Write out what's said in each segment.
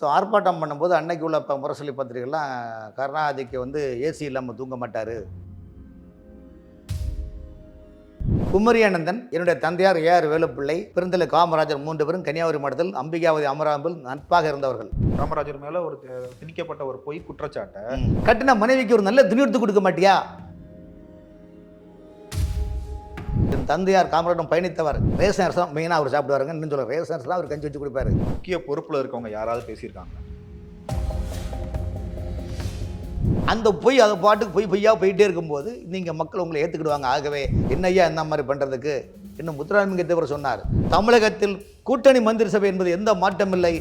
So ஆர்ப்பாட்டம் பண்ணும்போது அன்னைக்கு உள்ள இப்போ முரசொலி பத்திரிகைலாம் கருணாநிதிக்கு வந்து ஏசி இல்லாமல் தூங்க மாட்டார். குமரி அனந்தன் என்னுடைய தந்தையார் ஏஆர் வேலுப்பிள்ளை பெருந்தலை காமராஜர் மூன்று பேரும் கன்னியாகுமரி மாவட்டத்தில் அம்பிகாவதி அமராம்பில் நட்பாக இருந்தவர்கள். காமராஜர் மேல ஒரு திணிக்கப்பட்ட ஒரு பொய் குற்றச்சாட்டை கட்டின மனைவிக்கு ஒரு நல்ல துணி எடுத்து கொடுக்க மாட்டியா? என் தந்தையார் காமராஜன் பயணித்தவர் ரேஷன் அரிசி தான் மெயினாக அவர் சாப்பிடுவாருங்க. இன்னும் சொல்ல ரேஷன் அரிசி தான் அவர் கஞ்சி வச்சு கொடுப்பாரு. முக்கிய பொறுப்புல இருக்கவங்க யாராவது பேசியிருக்காங்க அந்த பொய் அது பாட்டுக்கு பொய் பொய்யா போயிட்டே இருக்கும்போது நீங்கள் மக்கள் உங்களை ஏற்றுக்கிடுவாங்க ஆகவே என்னய்யா இந்த மாதிரி பண்ணுறதுக்கு இன்னும் முத்துராமலிங்க தேவர் சொன்னார் தமிழகத்தில் கூட்டணி மந்திரி சபை என்பது எந்த மாற்றமில்லை.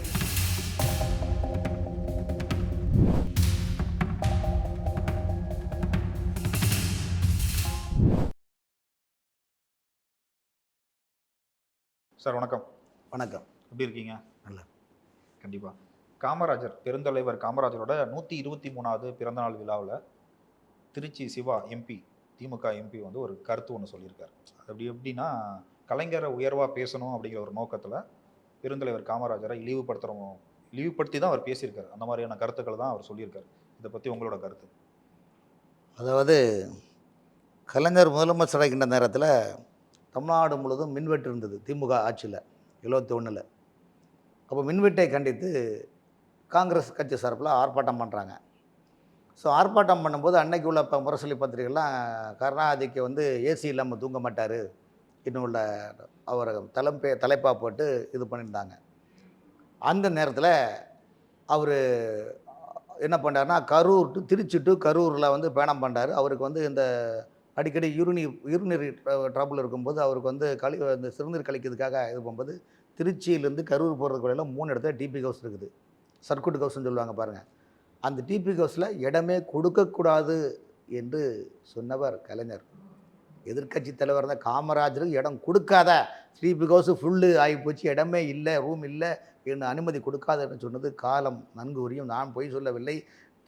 சார் வணக்கம். வணக்கம். எப்படி இருக்கீங்க? நல்லா. கண்டிப்பா. காமராஜர் பெருந்தலைவர் காமராஜரோட நூற்றி இருபத்தி மூணாவது பிறந்தநாள் விழாவில் திருச்சி சிவா எம்பி திமுக எம்பி வந்து ஒரு கருத்து ஒன்று சொல்லியிருக்காரு. அப்படி எப்படின்னா கலைஞரை உயர்வாக பேசணும் அப்படிங்கிற ஒரு நோக்கத்தில் பெருந்தலைவர் காமராஜரை இழிவுபடுத்துகிறோம் இழிவுபடுத்தி தான் அவர் பேசியிருக்காரு. அந்த மாதிரியான கருத்துக்களை தான் அவர் சொல்லியிருக்காரு. இதை பற்றி உங்களோட கருத்து? அதாவது கலைஞர் முதலமைச்சர் ஆகின்ற நேரத்தில் தமிழ்நாடு முழுவதும் மின்வெட்டு இருந்தது திமுக ஆட்சியில் எழுபத்தி ஒன்றில் அப்போ மின்வெட்டை கண்டித்து காங்கிரஸ் கட்சி சார்பில் ஆர்ப்பாட்டம் பண்ணுறாங்க ஸோ ஆர்ப்பாட்டம் பண்ணும்போது அன்னைக்கு உள்ள இப்போ முரசொலி பத்திரிகைலாம் கருணாநிதிக்கு வந்து ஏசி இல்லாமல் தூங்க மாட்டார் இன்னும் உள்ள அவரை தலைப்பே தலைப்பாக போட்டு இது பண்ணியிருந்தாங்க. அந்த நேரத்தில் அவர் என்ன பண்ணாருன்னா கரூர் டு திருச்சி டு கரூரில் வந்து பயணம் பண்ணார் அவருக்கு வந்து இந்த அடிக்கடி யூரினி யூரினரி ட்ராபிள் இருக்கும்போது அவருக்கு வந்து கழி அந்த சிறுநீர் கழிக்கிறதுக்காக இது போகும்போது திருச்சியிலேருந்து கரூர் போகிறதுக்கு வழியில மூணு இடத்துல டிபி ஹவுஸ் இருக்குது. சர்க்குட் ஹவுஸ்னு சொல்லுவாங்க பாருங்கள் அந்த டிபி ஹவுஸில் இடமே கொடுக்கக்கூடாது என்று சொன்னவர் கலைஞர். எதிர்க்கட்சி தலைவர் தான் காமராஜருக்கு இடம் கொடுக்காத. டிபி ஹவுஸ் ஃபுல்லு ஆகி போச்சு இடமே இல்லை ரூம் இல்லை என்று அனுமதி கொடுக்காதுன்னு சொன்னது காலம் நன்கு உரியும். நான் பொய் சொல்லவில்லை.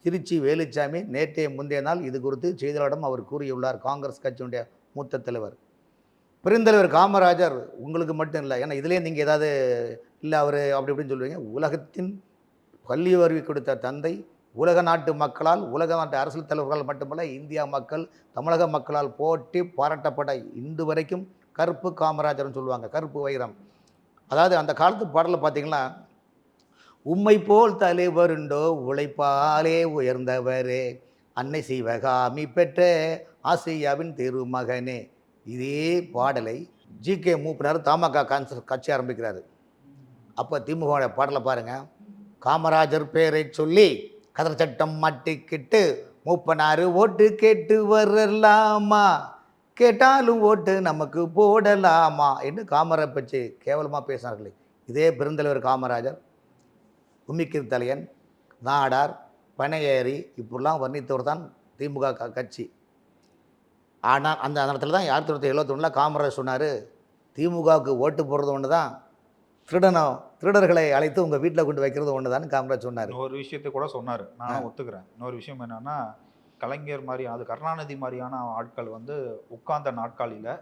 திருச்சி வேலுச்சாமி நேற்றைய முந்தைய நாள் இது குறித்து செய்தியாளரிடம் அவர் கூறியுள்ளார். காங்கிரஸ் கட்சியினுடைய மூத்த தலைவர். பெருந்தலைவர் காமராஜர் உங்களுக்கு மட்டும் இல்லை ஏன்னா இதுலேயே நீங்கள் ஏதாவது இல்லை அவர் அப்படி இப்படின்னு சொல்லுவீங்க. உலகத்தின் பள்ளி வருவி கொடுத்த தந்தை உலக நாட்டு மக்களால் உலக நாட்டு அரசியல் தலைவர்கள் மட்டுமல்ல இந்தியா மக்கள் தமிழக மக்களால் போட்டி பாராட்டப்பட இன்று வரைக்கும் கருப்பு காமராஜர்னு சொல்லுவாங்க கருப்பு வைரம். அதாவது அந்த காலத்து பாடலில் பார்த்தீங்கன்னா உம்மை போல் தலைவருண்டோ உழைப்பாலே உயர்ந்தவரே. அன்னை சிவகாமி பெற்ற ஆசியாவின் திருமகனே. இதே பாடலை ஜி கே மூப்பினார் தமாக கான்சர் கட்சி ஆரம்பிக்கிறாரு. அப்போ திமுக பாடலை பாருங்கள் காமராஜர் பேரை சொல்லி கதர் சட்டம் மாட்டிக்கிட்டு மூப்பனாரு ஓட்டு கேட்டு வரலாமா? கேட்டாலும் ஓட்டு நமக்கு போடலாமா? என்று காமராஜ் பற்றி கேவலமாக பேசினார்களே. இதே பெருந்தலைவர் காமராஜர் உம்மிக்கிர் தலையன் நாடார் பனையேறி இப்படிலாம் வர்ணித்தவர் தான் திமுக க- கட்சி. ஆனால் அந்த நேரத்தில் தான் ஆயிரத்தி தொள்ளாயிரத்தி எழுபத்தொன்னில் காமராஜர் சொன்னார் திமுகவுக்கு ஓட்டு போடுறது ஒன்று தான் திருடனோ திருடர்களை அழைத்து உங்கள் வீட்டில் கொண்டு வைக்கிறது ஒன்று தான் காமராஜ் சொன்னார். இன்னொரு விஷயத்தை கூட சொன்னார். நான் ஒத்துக்கிறேன். இன்னொரு விஷயம் என்னன்னா கலைஞர் மாதிரி அது கருணாநிதி மாதிரியான ஆட்கள் வந்து உட்கார்ந்த நாட்காலியில்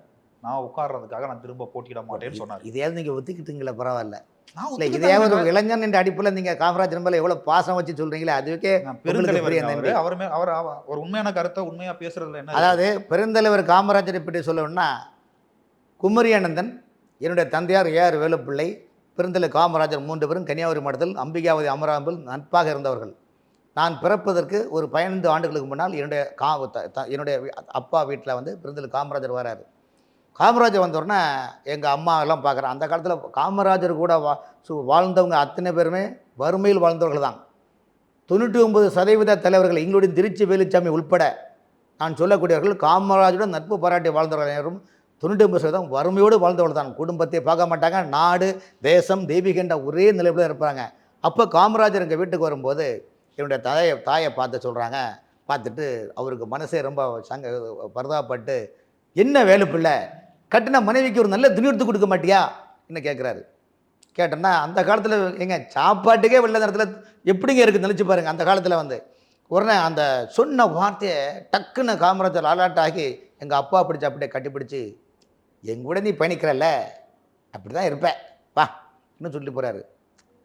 நான் உட்கார்றதுக்காக நான் திரும்ப போட்டியிட மாட்டேன்னு சொன்னார். இதையாவது நீங்கள் ஒத்துக்கிட்டீங்களே பரவாயில்ல. இல்லை. இதையாவது ஒரு இளைஞன் என்ற அடிப்பில் நீங்கள் காமராஜர் மேலே எவ்வளோ பாசம் வச்சு சொல்கிறீங்களே அதுக்கே பெருந்தலைவர் அவரு. நன்றி. அவர் மே- அவர் அவ- ஒரு உண்மையான கருத்தை உண்மையா பேசுறதுல என்ன அதாவது பெருந்தலைவர் காமராஜரை பற்றி சொல்லணும்னா குமரி அனந்தன் என்னுடைய தந்தையார் ஏஆர் வேலுப்பிள்ளை பெருந்தலை காமராஜர் மூன்று பேரும் கன்னியாகுமரி மாவட்டத்தில் அம்பிகாவதி அமராம்பில் நட்பாக இருந்தவர்கள் நான் பிறப்பதற்கு ஒரு பதினைந்து ஆண்டுகளுக்கு முன்னால் என்னுடைய கா த- த- என்னுடைய அப்பா வீட்டில் வந்து பெருந்தலை காமராஜர் வராரு காமராஜர் வந்தோடனே எங்கள் அம்மா எல்லாம் பார்க்குறேன் அந்த காலத்தில் காமராஜர் கூட வா சு வாழ்ந்தவங்க அத்தனை பேருமே வறுமையில் வாழ்ந்தவர்கள் தான். தொண்ணூற்றி ஒன்பது சதவீத தலைவர்கள் எங்களுடைய திருச்சி வேலுச்சாமி உள்பட நான் சொல்லக்கூடியவர்கள் காமராஜருடன் நட்பு பாராட்டி வாழ்ந்தவர்கள் நேரம் தொண்ணூற்றி ஒன்பது சதவீதம் வறுமையோடு வாழ்ந்தவர்கள் தான். குடும்பத்தை பார்க்க மாட்டாங்க. நாடு தேசம் தெய்வீகன்ற ஒரே நிலையில் தான் இருப்பாங்க. அப்போ காமராஜர் எங்கள் வீட்டுக்கு வரும்போது என்னுடைய தாயை தாயை பார்த்து சொல்கிறாங்க பார்த்துட்டு அவருக்கு மனசே ரொம்ப சங்க பரதாப்பட்டு என்ன வேலை பிள்ளை கட்டின மனைவிக்கு ஒரு நல்ல துணி எடுத்து கொடுக்க மாட்டியா? என்ன கேட்குறாரு கேட்டேன்னா அந்த காலத்தில் எங்க சாப்பாட்டுக்கே வெள்ள நேரத்தில் எப்படிங்க இருக்குது நினச்சி பாருங்கள் அந்த காலத்தில் வந்து. உடனே அந்த சொன்ன வார்த்தையை டக்குன்னு காமராஜர் ஆளாட்டாகி எங்கள் அப்பா பிடிச்சி அப்படியே கட்டிப்பிடிச்சு எங்க கூட நீ பயணிக்கிறல்ல அப்படி தான் இருப்பேன் வா இன்னும் சொல்லி போகிறாரு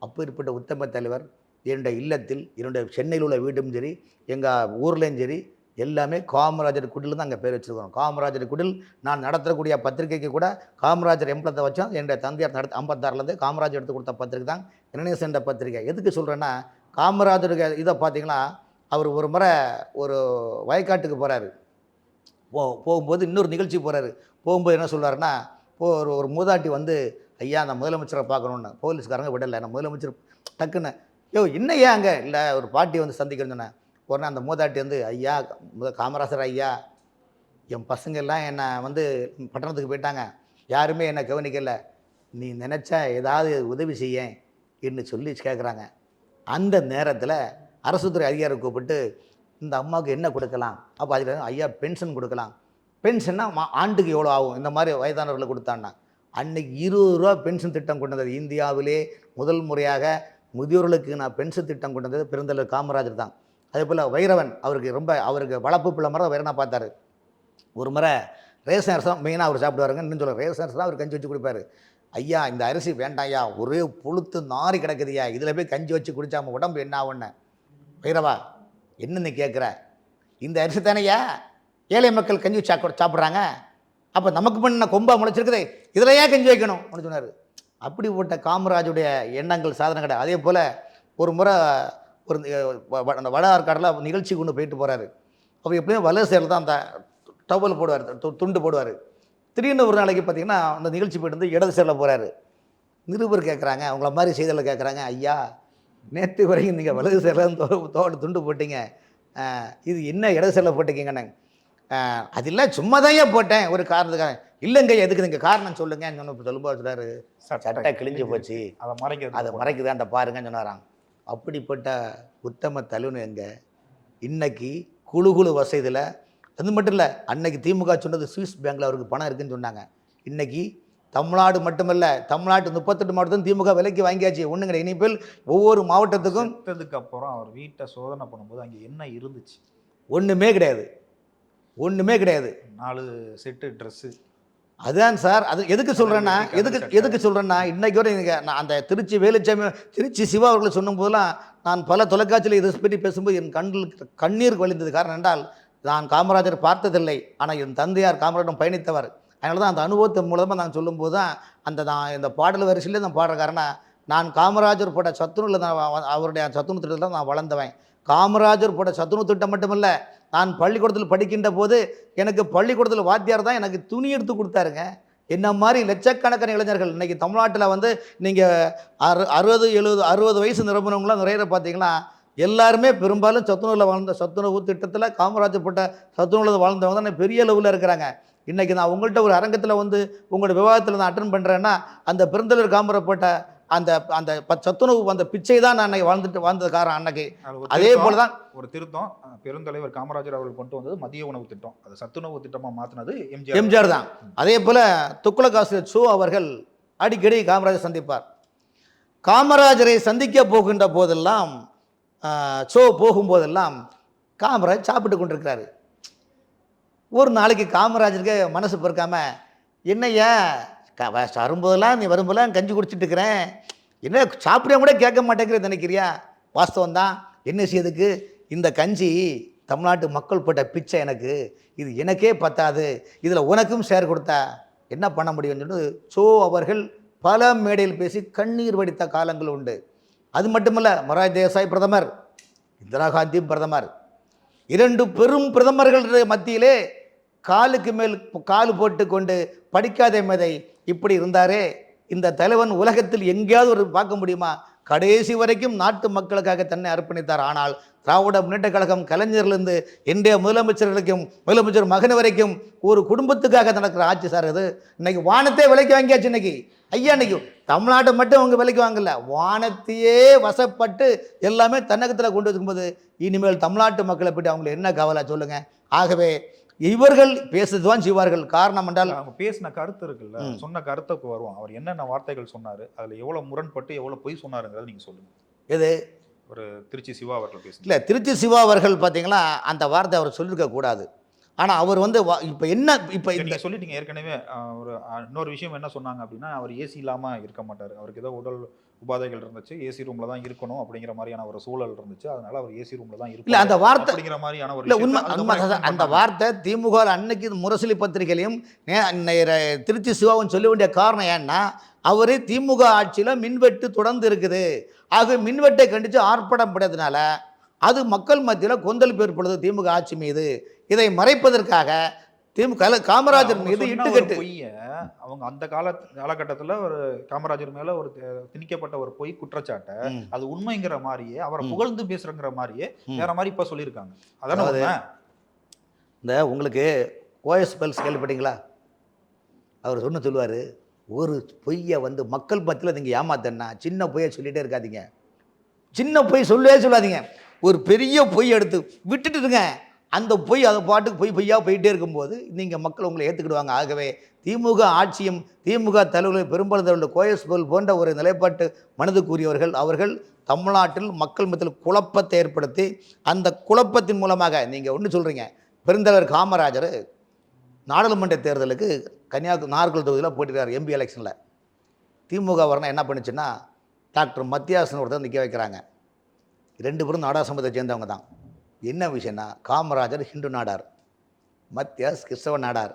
அப்போ இருப்பிட்ட உத்தம தலைவர் என்னுடைய இல்லத்தில் என்னுடைய சென்னையில் உள்ள வீடும் சரி எங்கள் ஊர்லேயும் சரி எல்லாமே காமராஜர் குடில் தான் அங்கே பேர் வச்சுருக்கோம். காமராஜர் குடில் நான் நடத்தக்கூடிய பத்திரிக்கைக்கு கூட காமராஜர் எம்பளத்தை வச்சோம். என்னுடைய தந்தையார் நடத்த ஐம்பத்தாறுலேருந்து காமராஜர் எடுத்து கொடுத்த பத்திரிக்கை தான். இரணேசன் என்ற பத்திரிக்கை எதுக்கு சொல்கிறேன்னா காமராஜருக்கு இதை பார்த்தீங்கன்னா அவர் ஒரு முறை ஒரு வயக்காட்டுக்கு போகிறாரு போ போகும்போது இன்னொரு நிகழ்ச்சி போகிறாரு போகும்போது என்ன சொல்கிறாருன்னா இப்போ ஒரு ஒரு மூதாட்டி வந்து ஐயா அந்த முதலமைச்சரை பார்க்கணுன்னு போலீஸ்காரங்க விடலை. நான் முதலமைச்சர் டக்குன்னு. யோ இன்னும் ஏன் அங்கே? இல்லை ஒரு பாட்டி வந்து சந்திக்கணும்னு சொன்னேன். உடனே அந்த மூதாட்டி வந்து ஐயா காமராசர் ஐயா என் பசங்கள்லாம் என்னை வந்து பட்டணத்துக்கு போயிட்டாங்க. யாருமே என்னை கவனிக்கலை. நீ நினச்சா ஏதாவது உதவி செய்ய என்று சொல்லி கேட்குறாங்க அந்த நேரத்தில் அரசுத்துறை அதிகாரி கூப்பிட்டு இந்த அம்மாவுக்கு என்ன கொடுக்கலாம்? அப்போ அதில் ஐயா பென்ஷன் கொடுக்கலாம். பென்ஷன்னா மா ஆண்டுக்கு எவ்வளோ ஆகும்? இந்த மாதிரி வயதானவர்களை கொடுத்தான்னா அன்னைக்கு இருபது ரூபா பென்ஷன் திட்டம் கொண்டு வந்தது. இந்தியாவிலே முதல் முறையாக முதியோர்களுக்கு நான் பென்ஷன் திட்டம் கொண்டு வந்தது. பெருந்தலைவர் காமராஜர் தான். அதே போல் வைரவன் அவருக்கு ரொம்ப அவருக்கு வளர்ப்பு பிள்ளை மாதிரி வைரனாக பார்த்தாரு. ஒரு முறை ரேஷன் அரிசி தான் மெயினாக அவர் சாப்பிடுவாருங்க. இன்னும் சொல்ல ரேஷன் அரிசி தான் அவர் கஞ்சி வச்சு கொடுப்பாரு. ஐயா இந்த அரிசி வேண்டாம் ஐயா ஒரே புழுத்து நாரி கிடக்குதுயா இதில் போய் கஞ்சி வச்சு குடிச்சாம உடம்பு என்ன ஆகுன்னு வைரவா என்னன்னு கேட்குற இந்த அரிசி தானேயா ஏழை மக்கள் கஞ்சி வச்சா சாப்பிட்றாங்க. அப்போ நமக்கு பண்ண கொம்பா முளைச்சிருக்குதே. இதில் ஏன் கஞ்சி வைக்கணும்? அப்படின்னு சொன்னார். அப்படிப்பட்ட காமராஜுடைய எண்ணங்கள் சாதனை கிடையாது. அதே போல் ஒரு முறை ஒரு அந்த வட ஆற்காட்டில் நிகழ்ச்சி கொண்டு போயிட்டு போகிறாரு அப்போ எப்படியும் வலது சைடில் தான் அந்த டவல் போடுவார் துண்டு போடுவார். திடீர்னு ஒரு நாளைக்கு பார்த்தீங்கன்னா அந்த நிகழ்ச்சி போயிட்டு வந்து இடது சைடில் போகிறாரு நிருபர் கேட்குறாங்க அவங்கள மாதிரி செய்தியில் கேட்குறாங்க ஐயா நேற்று வரைக்கும் நீங்கள் வலது சைடில் தோ தோடு துண்டு போட்டீங்க. இது என்ன இடது சைடில் போட்டிருக்கீங்கன்னு? அஹ், அது இல்லை சும்மா தான் போட்டேன் ஒரு காரணத்துக்காக. இல்லைங்க எதுக்கு நீங்கள் காரணம் சொல்லுங்கன்னு சொன்ன சொல்லும்போது சொல்கிறாரு சட்டை கிழிஞ்சு போச்சு. அதை மறைக்கிறது. அதை மறைக்குதாண்ட பாருங்கன்னு சொன்னாராம். அப்படிப்பட்ட உத்தம தலைவன் எங்க? இன்னைக்கு குழு குழு வசதியில் அது மட்டும் இல்லை அன்னைக்கு திமுக சொன்னது சுவிஸ் பேங்க்கில் அவருக்கு பணம் இருக்குன்னு சொன்னாங்க. இன்னைக்கு தமிழ்நாடு மட்டுமல்ல தமிழ்நாட்டு முப்பத்தெட்டு மாவட்டத்தும் திமுக விலைக்கு வாங்கியாச்சு. கிடையாது இனிமேல் ஒவ்வொரு மாவட்டத்துக்கும் அப்புறம் அவர் வீட்டை சோதனை பண்ணும்போது அங்கே என்ன இருந்துச்சு? ஒன்றுமே கிடையாது. ஒன்றுமே கிடையாது. நாலு செட்டு ட்ரெஸ்ஸு அதுதான் சார். அது எதுக்கு சொல்கிறேன்னா எதுக்கு. எதுக்கு சொல்கிறேன்னா இன்னைக்கு வரை நீங்கள் நான் அந்த திருச்சி வேலுச்சாமி திருச்சி சிவா அவர்கள் சொன்னும் போதெல்லாம் நான் பல தொலைக்காட்சியில் இதை பற்றி பேசும்போது என் கண்ணில் கண்ணீர் வழிந்தது. காரணம் என்றால் நான் காமராஜர் பார்த்ததில்லை. ஆனால் என் தந்தையார் காமராஜரும் பயணித்தவர். அதனால தான் அந்த அனுபவத்தின் மூலமாக நான் சொல்லும்போது தான் அந்த நான் இந்த பாடல் வரிசையிலே நான் பாடுற காரணம் நான் காமராஜர் போட்ட சத்துணவில் நான் அவருடைய சத்துணவு திட்டத்தில் நான் வளர்ந்தவன். காமராஜர் போட்ட சத்துணவு திட்டம் மட்டுமல்ல நான் பள்ளிக்கூடத்தில் படிக்கின்ற போது எனக்கு பள்ளிக்கூடத்தில் வாத்தியார் தான் எனக்கு துணி எடுத்து கொடுத்தாருங்க. என்ன மாதிரி லட்சக்கணக்கான இளைஞர்கள் இன்றைக்கி தமிழ்நாட்டில் வந்து நீங்கள் அறு அறுபது எழுபது அறுபது வயசு நிரம்பினவங்களாம் நிறைய பார்த்தீங்கன்னா எல்லாருமே பெரும்பாலும் சத்துணவில் வாழ்ந்த சத்துணவு திட்டத்தில் காமராஜர் போட்ட சத்துணவில் வாழ்ந்தவங்க தான் பெரிய அளவில் இருக்கிறாங்க. இன்றைக்கி நான் உங்கள்கிட்ட ஒரு அரங்கத்தில் வந்து உங்களோட விவாதத்தில் நான் அட்டன் பண்ணுறேன்னா அந்த பெருந்தலைவர் காமரை போட்ட அந்த அந்த சத்துணவு அந்த பிச்சை தான் அன்னைக்கு வாழ்ந்துட்டு வாழ்ந்தது காரணம் அன்னைக்கு. அதே போல தான் ஒரு திருத்தம். பெருந்தலைவர் காமராஜர் அவர்கள் கொண்டு வந்தது மதிய உணவு திட்டம். அது சத்துணவு திட்டமா மாத்தினது எம்ஜிஆர். எம்ஜிஆர் தான். அதே போல் துக்குளக்காசிரியர் சோ அவர்கள் அடிக்கடி காமராஜர் சந்திப்பார். காமராஜரை சந்திக்க போகின்ற போதெல்லாம் சோ போகும்போதெல்லாம் காமராஜ் சாப்பிட்டு கொண்டிருக்கிறாரு. ஒரு நாளைக்கு காமராஜருக்கு மனசு பொறுக்காம என்னய்யா க- வரும்போதெல்லாம் நீ வரும்போதெல்லாம் கஞ்சி குடிச்சிட்டு இருக்கிறேன் என்ன சாப்பிட கூட கேட்க மாட்டேங்கிற நினைக்கிறியா? வாஸ்தவம் தான் என்ன செய்யறதுக்கு இந்த கஞ்சி தமிழ்நாட்டு மக்கள் போட்ட பிச்சை எனக்கு. இது எனக்கே பத்தாது. இதில் உனக்கும் ஷேர் கொடுத்தா என்ன பண்ண முடியும்னு சொல்லி சோ அவர்கள் பல மேடையில் பேசி கண்ணீர் வடித்த காலங்கள் உண்டு. அது மட்டுமல்ல மொராய் தேசாய் பிரதமர் இந்திரா காந்தி பிரதமர். இரண்டு பெரும் பிரதமர்கள் மத்தியிலே காலுக்கு மேல் காலு போட்டு கொண்டு படிக்காத மேதை இப்படி இருந்தாரே இந்த தலைவன் உலகத்தில் எங்கேயாவது ஒரு பார்க்க முடியுமா? கடைசி வரைக்கும் நாட்டு மக்களுக்காக தன்னை அர்ப்பணித்தார். ஆனால் திராவிட முன்னேற்ற கழகம் கலைஞர்லேருந்து இன்றைய முதலமைச்சர்களுக்கும் முதலமைச்சர் மகன் வரைக்கும் ஒரு குடும்பத்துக்காக நடக்கிற ஆட்சி சார் இது இன்னைக்கு வானத்தை விலைக்கு வாங்கியாச்சு இன்னைக்கு. ஐயா இன்னைக்கு தமிழ்நாட்டை மட்டும் அவங்க விலைக்கு வாங்கல. வானத்தையே வசப்பட்டு எல்லாமே தன்னகத்தில் கொண்டு வச்சுக்கும்போது இனிமேல் தமிழ்நாட்டு மக்களை பற்றி அவங்களுக்கு என்ன கவலை சொல்லுங்கள் ஆகவே இவர்கள் பேசுதான் செய்வார்கள். காரணம் என்றால் அவங்க பேசின கருத்து இருக்குல்ல. சொன்ன கருத்துக்கு வருவோம். அவர் என்னென்ன வார்த்தைகள் சொன்னாரு அதுல எவ்வளவு முரண்பட்டு எவ்வளவு பொய் சொன்னாருங்கிறத நீங்க சொல்லுங்க. எது? ஒரு திருச்சி சிவா அவர்கள் பேசுங்க இல்லை திருச்சி சிவா அவர்கள் பார்த்தீங்களா அந்த வார்த்தை அவர் சொல்லியிருக்க கூடாது. ஆனால் அவர் வந்து இப்போ என்ன இப்போ இந்த நீங்க சொல்லிட்டீங்க. ஏற்கனவே ஒரு இன்னொரு விஷயம் என்ன சொன்னாங்க அப்படின்னா அவர் ஏசி இல்லாம இருக்க மாட்டாரு. அவருக்கு ஏதோ உடல் உபாதைகள் இருந்துச்சு. ஏசி ரூம்ல தான் இருக்கணும் அப்படிங்கிற மாதிரியான ஒரு சூழல் இருந்துச்சு. அதனால அவர் ஏசி ரூம்ல தான் இல்ல இருக்கும் அந்த வார்த்தை அப்படிங்கிற மாதிரியான ஒரு இல்ல உண்மை உண்மை அந்த. வார்த்தை திமுக அன்னைக்கு முரசொலி பத்திரிகையிலையும் திருச்சி சிவாவும் சொல்ல வேண்டிய காரணம் ஏன்னா அவர் திமுக ஆட்சியில் மின்வெட்டு தொடர்ந்து இருக்குது. ஆக மின்வெட்டை கண்டித்து ஆர்ப்பாட்டம் படுறதுனால அது மக்கள் மத்தியில் கொந்தளிப்பு ஏற்படுது திமுக ஆட்சி மீது. இதை மறைப்பதற்காக திமுக காமராஜர் மீது இட்டுக்கட்டு பொய்ய அவங்க அந்த கால காலகட்டத்துல ஒரு காமராஜர் மேல ஒரு திணிக்கப்பட்ட ஒரு பொய் குற்றச்சாட்டை. அது உண்மைங்கிற மாதிரியே அவரை. புகழ்ந்து பேசுறங்கிற மாதிரியே. வேற மாதிரி இப்ப சொல்லியிருக்காங்க அதான அதாவது-? இந்த உங்களுக்கு ஓஎஸ் பெல்ஸ் கேள்விப்பட்டீங்களா அவர் சொன்ன சொல்லுவார் ஒரு பொய்யை வந்து மக்கள் மத்தியில் நீங்கள் ஏமாத்தன்னா சின்ன பொய்யை சொல்லிகிட்டே இருக்காதீங்க சின்ன பொய் சொல்லவே சொல்லாதீங்க ஒரு பெரிய பொய் எடுத்து விட்டுட்டு இருங்க அந்த பொய் அதை பாட்டுக்கு பொய் பொய்யாக போயிட்டே இருக்கும்போது நீங்கள் மக்கள் உங்களை ஏற்றுக்கிடுவாங்க ஆகவே திமுக ஆட்சியும் திமுக தலைவர்கள் பெரும்பாலும் கோயஸ் போல் போன்ற ஒரு நிலைப்பாட்டு மனது கூறியவர்கள் அவர்கள் தமிழ்நாட்டில் மக்கள் மத்தியில் குழப்பத்தை ஏற்படுத்தி அந்த குழப்பத்தின் மூலமாக நீங்கள் ஒன்று சொல்கிறீங்க பெருந்தலைவர் காமராஜர் நாடாளுமன்ற தேர்தலுக்கு கன்னியாகுமரி நாகர்கோவில் தொகுதியில் போட்டிருக்கார் எம்பி எலெக்ஷனில். திமுக வரணும் என்ன பண்ணுச்சுன்னா டாக்டர் மத்தியாசன் ஒருத்தர் நிற்க வைக்கிறாங்க. ரெண்டு பேரும் நாடாளுமன்றத்தை சேர்ந்தவங்க தான். என்ன விஷயம்னா காமராஜர் ஹிந்து நாடார் மத்தியாஸ் கிறிஸ்தவ நாடார்.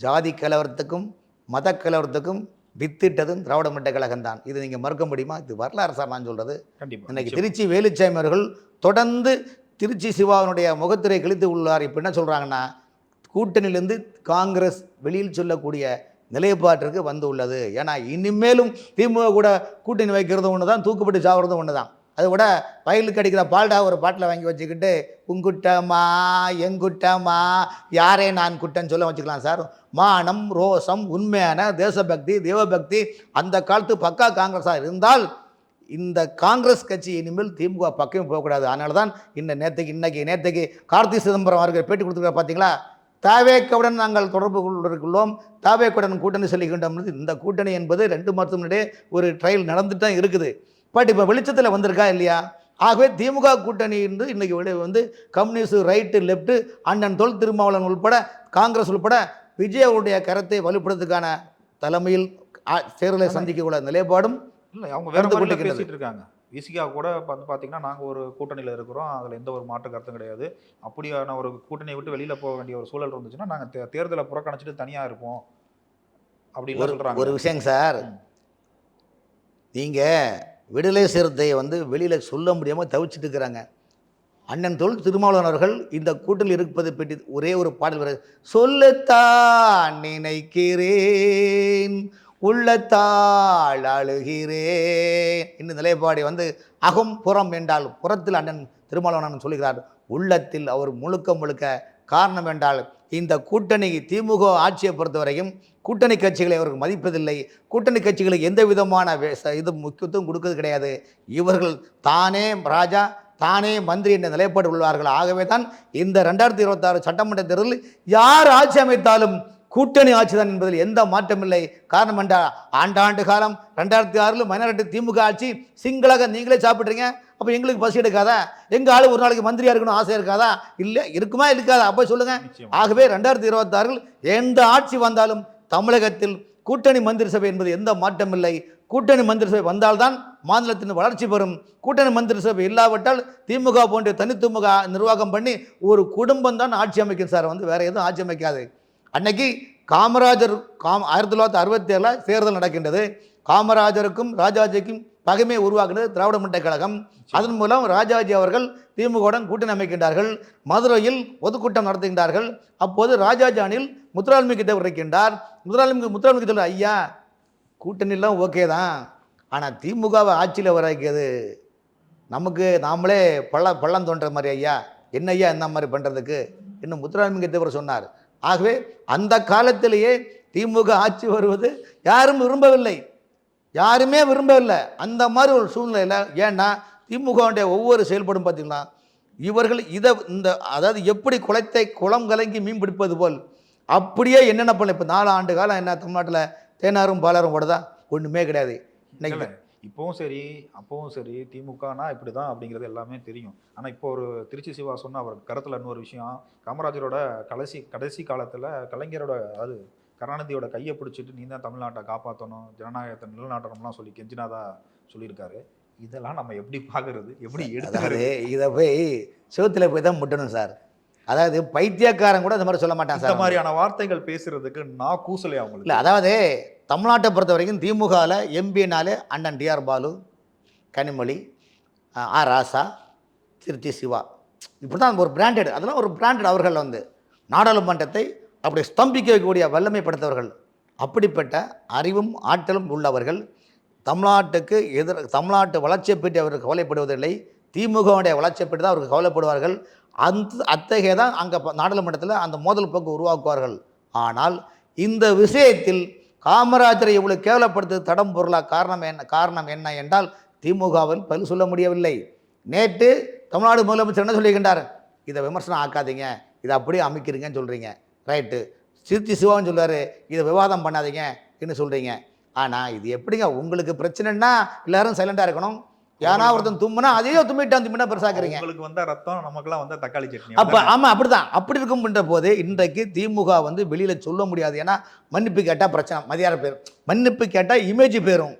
ஜாதி கலவரத்துக்கும் மத கலவரத்துக்கும் வித்திட்டதும் திராவிட முன்னேற்ற கழகம் தான். இது நீங்கள் மறுக்க முடியுமா? இது வரலாறு சார் நான் சொல்கிறது கண்டிப்பா இன்னைக்கு. திருச்சி வேலுச்சாமி அவர்கள் தொடர்ந்து திருச்சி சிவாவினுடைய முகத்திரை கிழித்து உள்ளார். இப்போ என்ன சொல்கிறாங்கன்னா கூட்டணியிலிருந்து காங்கிரஸ் வெளியில் சொல்லக்கூடிய நிலைப்பாட்டிற்கு வந்து உள்ளது. ஏன்னா இனிமேலும் திமுக கூட கூட்டணி வைக்கிறதும் ஒன்று தான் தூக்குப்பட்டு சாவுறதும் ஒன்று தான் அதை விட வயலுக்கு அடிக்கிற பால்டா ஒரு பாட்டில் வாங்கி வச்சுக்கிட்டு உங்குட்டமா எங்குட்டமா யாரே நான் குட்டன்னு சொல்ல வச்சுக்கலாம் சார். மானம் ரோசம் உண்மையான தேசபக்தி தேவபக்தி அந்த காலத்து பக்கா காங்கிரஸாக இருந்தால் இந்த காங்கிரஸ் கட்சி இனிமேல் திமுக பக்கமே போகக்கூடாது. அதனால தான் இந்த நேற்றுக்கு இன்னைக்கு நேற்றுக்கு கார்த்தி சிதம்பரம் அவர்கள் பேட்டி கொடுத்துருக்காரு பார்த்தீங்களா தாவேக்கவுடன் நாங்கள் தொடர்பு கொண்டிருக்கிறோம் தாவேக்கவுடன் கூட்டணி செல்கின்றோம். இந்த கூட்டணி என்பது ரெண்டு மாதத்தினுடைய ஒரு ட்ரையல் நடந்துட்டு தான் இருக்குது. பட் இப்போ வெளிச்சத்தில் வந்திருக்கா இல்லையா? ஆகவே திமுக கூட்டணி இருந்து இன்னைக்கு வெளியே வந்து கம்யூனிஸ்ட் ரைட்டு லெஃப்ட்டு அண்ணன் தொல் திருமாவளவன் உள்பட காங்கிரஸ் உள்பட விஜய் அவருடைய கருத்தை வலுப்படுத்துக்கான தலைமையில் தேர்தலை சந்திக்கக்கூட நிலைப்பாடும் இல்ல அவங்க வேற. பேசிட்டு இருக்காங்க விசிகா கூட வந்து பாத்தீங்கன்னா நாங்க ஒரு கூட்டணியில இருக்கிறோம். அதுல எந்த ஒரு மாற்று கருத்தும் கிடையாது. அப்படியான ஒரு கூட்டணியை விட்டு வெளியில போக வேண்டிய ஒரு சூழல் இருந்துச்சுன்னா நாங்க தே- தேர்தலை புறக்கணிச்சிட்டு தனியா இருப்போம். அப்படின்னு ஒரு சொல்றாங்க. ஒரு விஷயங்க சார். நீங்கள் விடுதலை சிறுத்தையை வந்து வெளியில் சொல்ல முடியாமல் தவிச்சிட்டு இருக்கிறாங்க. அண்ணன் தொல் திருமாவளவன் அவர்கள் இந்த கூட்டில் இருப்பதை பற்றி ஒரே ஒரு பாடல் வர சொல்லத்தான் நினைக்கிறேன் உள்ளத்தாள் அழுகிறேன் இந்த நிலைப்பாடி வந்து அகம் புறம் என்றால் புறத்தில் அண்ணன் திருமாவளவன் சொல்கிறார் உள்ளத்தில் அவர் முழுக்க முழுக்க காரணம் என்றால் இந்த கூட்டணி திமுக ஆட்சியை பொறுத்தவரையும் கூட்டணி கட்சிகளை அவர்கள் மதிப்பதில்லை. கூட்டணி கட்சிகளுக்கு எந்த விதமான இது முக்கியத்துவம் கொடுக்கிறது கிடையாது. இவர்கள் தானே ராஜா தானே மந்திரி என்ற நிலைப்பாடு உள்ளார்கள். ஆகவே தான் இந்த ரெண்டாயிரத்தி இருபத்தாறு சட்டமன்ற தேர்தலில் யார் ஆட்சி அமைத்தாலும் கூட்டணி ஆட்சி தான் என்பதில் எந்த மாற்றமில்லை காரணம் என்றால் ஆண்டாண்டு காலம் ரெண்டாயிரத்தி ஆறில் மைனாரிட்டி திமுக ஆட்சி. சிங்களாக நீங்களே சாப்பிட்றீங்க. அப்போ எங்களுக்கு பசி எடுக்காதா? எங்கள் ஆளு ஒரு நாளைக்கு மந்திரியாக இருக்கணும் ஆசை இருக்காதா? இல்லை இருக்குமா இருக்காதா? அப்போ சொல்லுங்கள். ஆகவே ரெண்டாயிரத்தி இருபத்தாறில் எந்த ஆட்சி வந்தாலும் தமிழகத்தில் கூட்டணி மந்திரி சபை என்பது எந்த மாற்றமில்லை கூட்டணி மந்திரி சபை வந்தால்தான் மாநிலத்தின் வளர்ச்சி பெறும். கூட்டணி மந்திரி சபை இல்லாவிட்டால் திமுக போன்ற தனித்துமுக நிர்வாகம் பண்ணி ஒரு குடும்பம் தான் ஆட்சி அமைக்கும் சார். வந்து வேறு எதுவும் ஆட்சி அமைக்காது. அன்னைக்கு காமராஜர் காம் ஆயிரத்தி தொள்ளாயிரத்தி அறுபத்தி ஏழில் தேர்தல் நடக்கின்றது. காமராஜருக்கும் ராஜாஜிக்கும் பகைமை உருவாக்குனது திராவிட முன்னேற்ற கழகம். அதன் மூலம் ராஜாஜி அவர்கள் திமுகவுடன் கூட்டணி அமைக்கின்றார்கள். மதுரையில் பொதுக்கூட்டம் நடத்துகின்றார்கள். அப்போது ராஜாஜி அணியில் முத்துரால்மிக்கு தேவர் இருக்கின்றார் முத்துரால்மிக்கு முத்துரால்மிக்கு தேவர் ஐயா கூட்டணிலாம் ஓகே தான். ஆனால் திமுகவை ஆட்சியில் வர வைக்கிறது. நமக்கு நாமளே பள்ள பள்ளம் தோன்ற மாதிரி ஐயா. என்ன ஐயா இந்த மாதிரி பண்ணுறதுக்கு இன்னும் முத்துராமிங்க தேவர் சொன்னார். ஆகவே அந்த காலத்திலேயே திமுக ஆட்சி வருவது யாரும் விரும்பவில்லை. யாருமே விரும்பவில்லை. அந்த மாதிரி ஒரு சூழ்நிலையில் ஏன்னா திமுகவுடைய ஒவ்வொரு செயல்படும் பார்த்தீங்கன்னா இவர்கள் இதை இந்த அதாவது எப்படி குளத்தை குளம் கலங்கி மீன் பிடிப்பது போல் அப்படியே என்னென்ன பண்ணல இப்போ நாலு ஆண்டு காலம் என்ன தமிழ்நாட்டில் தேனாரும் பாலாரும் ஓடுதா? ஒன்றுமே கிடையாது. இன்னைக்கு இப்போவும் சரி அப்போவும் சரி திமுகனா இப்படிதான் அப்படிங்கிறது எல்லாமே தெரியும். ஆனால் இப்போ ஒரு திருச்சி சிவா சொன்ன அவர் கருத்தில் இன்னொரு விஷயம் காமராஜரோட கடைசி கடைசி காலத்தில் கலைஞரோட அது கருணாநிதியோட கையை பிடிச்சிட்டு நீ தான் தமிழ்நாட்டை காப்பாற்றணும் ஜனநாயகத்தை நிலநாட்டணும்லாம் சொல்லி கெஞ்சினாதா சொல்லியிருக்காரு. இதெல்லாம் நம்ம எப்படி பார்க்கறது எப்படி எடுத்துக்கிறது இதை போய் செவுத்துல போய் தான் முட்டணும் சார். அதாவது பைத்தியக்காரன் கூட இந்த மாதிரி சொல்ல மாட்டான் இந்த சார். மாதிரியான வார்த்தைகள் பேசுறதுக்கு நான் கூசலே இல்லை அவங்களுக்கு அதாவது தமிழ்நாட்டை பொறுத்த வரைக்கும் திமுகவில் எம்பினாலே அண்ணன் டிஆர் பாலு கனிமொழி ஆ ராசா திருச்சி சிவா. இப்படி தான் ஒரு பிராண்டட் அதெல்லாம் ஒரு பிராண்டட் அவர்கள் வந்து. நாடாளுமன்றத்தை அப்படி ஸ்தம்பிக்க வைக்கக்கூடிய வல்லமை படைத்தவர்கள் அப்படிப்பட்ட அறிவும் ஆற்றலும் உள்ளவர்கள். தமிழ்நாட்டுக்கு எதிர் தமிழ்நாட்டு வளர்ச்சியை பற்றி அவர்கள் கவலைப்படுவதில்லை. திமுகவுடைய வளர்ச்சியை பற்றி தான் அவர்கள் கவலைப்படுவார்கள். அந்த அத்தகைய தான் அங்கே நாடாளுமன்றத்தில் அந்த மோதல் போக்கு உருவாக்குவார்கள். ஆனால் இந்த விஷயத்தில் காமராஜரை இவ்வளவு கேவலப்படுத்த தடம் பொருளா காரணம் என்ன காரணம் என்ன என்றால் திமுகவில் பதில் சொல்ல முடியவில்லை. நேற்று தமிழ்நாடு முதலமைச்சர் என்ன சொல்லியிருக்கின்றார்? இதை விமர்சனம் ஆக்காதீங்க. இதை அப்படியே அமைக்கிறீங்கன்னு சொல்கிறீங்க ரைட்டு. சிறுத்தி சிவான்னு சொல்லுவார் இதை விவாதம் பண்ணாதீங்க என்ன சொல்கிறீங்க ஆனால் இது எப்படிங்க? உங்களுக்கு பிரச்சனைன்னா எல்லாரும் சைலண்டாக இருக்கணும். யாரா ஒருத்தன் தும்முனா அதையோ தும்மிட்டான் தும்மினா பெருசாக்குறீங்க. உங்களுக்கு வந்த ரத்தம் நமக்கெல்லாம் வந்த தக்காளி சட்னி. அப்போ ஆமாம் அப்படிதான். அப்படி இருக்கும்ன்ற போது இன்றைக்கு திமுக வந்து வெளியில் சொல்ல முடியாது. ஏன்னா மன்னிப்பு கேட்டால் பிரச்சனை மதியார பேரும். மன்னிப்பு கேட்டால் இமேஜ் பேரும்.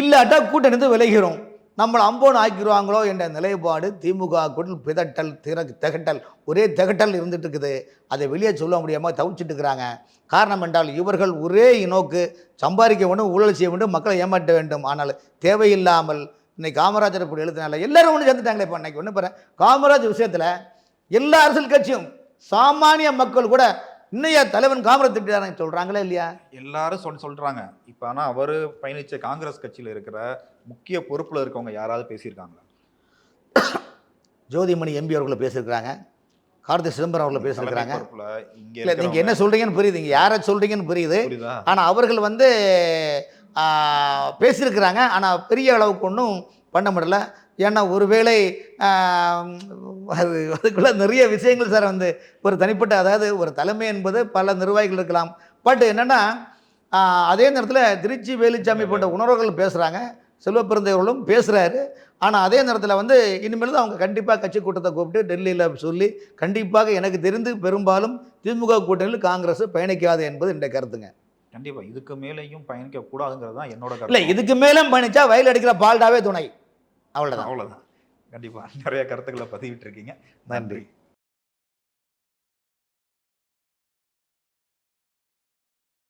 இல்லாட்டா கூட்டணிந்து விலகிறோம் நம்மளை அம்போன் ஆக்கிடுவாங்களோ என்ற நிலைப்பாடு திமுக கூட பிதட்டல் திற திகட்டல் ஒரே திகட்டல் இருந்துட்டு இருக்குது அதை வெளியே சொல்ல முடியாமல் தவிச்சிட்டு இருக்கிறாங்க காரணம் என்றால் இவர்கள் ஒரே நோக்கு சம்பாதிக்க வேண்டும் ஊழல் செய்ய வேண்டும் மக்களை ஏமாற்ற வேண்டும். ஆனால் தேவையில்லாமல் இன்னைக்கு காமராஜர் இப்படி எழுதினால எல்லாரும் ஒன்று சேர்ந்துட்டாங்களே இப்போ இன்னைக்கு ஒன்று பாரு காமராஜ் விஷயத்தில் எல்லா அரசியல் கட்சியும் சாமானிய மக்கள் கூட இன்னையா தலைவன் காமராஜ் திட்டாங்க சொல்கிறாங்களே இல்லையா? எல்லாரும் சொல் சொல்றாங்க. இப்ப ஆனா அவரு பயணிச்ச காங்கிரஸ் கட்சியில இருக்கிற முக்கிய பொறுப்புல இருக்கவங்க யாராவது பேசியிருக்காங்களா? ஜோதிமணி எம்பி அவர்களை பேசியிருக்கிறாங்க. கார்த்தி சிதம்பரம் அவர்களை பேசியிருக்கிறாங்க. இல்லை நீங்கள் என்ன சொல்கிறீங்கன்னு புரியுது. இங்கே யாரை சொல்கிறீங்கன்னு புரியுது. ஆனால் அவர்கள் வந்து பேசியிருக்கிறாங்க. ஆனால் பெரிய அளவுக்கு ஒன்றும் பண்ண முடியல. ஏன்னா ஒருவேளை அது அதுக்குள்ளே நிறைய விஷயங்கள் சார் வந்து ஒரு தனிப்பட்ட அதாவது ஒரு தலைமை என்பது பல நிர்வாகிகள் இருக்கலாம். பட் என்னென்னா அதே நேரத்தில் திருச்சி வேலுச்சாமி போன்ற உணர்வுகள் பேசுகிறாங்க செல்வப்பிறந்தவர்களும் பேசுகிறாரு ஆனால் அதே நேரத்தில் வந்து இனிமேல் தான் அவங்க கண்டிப்பாக கட்சி கூட்டத்தை கூப்பிட்டு டெல்லியில் சொல்லி கண்டிப்பாக எனக்கு தெரிந்து பெரும்பாலும் திமுக கூட்டணியில் காங்கிரஸ் பயணிக்காது என்பது என்னுடைய கருத்துங்க. கண்டிப்பா. இதுக்கு மேலேயும் பயணிக்க கூடாதுங்கிறது தான் என்னோட இல்லை இதுக்கு மேலே பயணிச்சா வயல் அடிக்கிற பால்டாவே துணை. அவ்வளோதான் அவ்வளவுதான். கண்டிப்பா. நிறைய கருத்துக்களை பதிவிட்டு இருக்கீங்க நன்றி. நன்றி.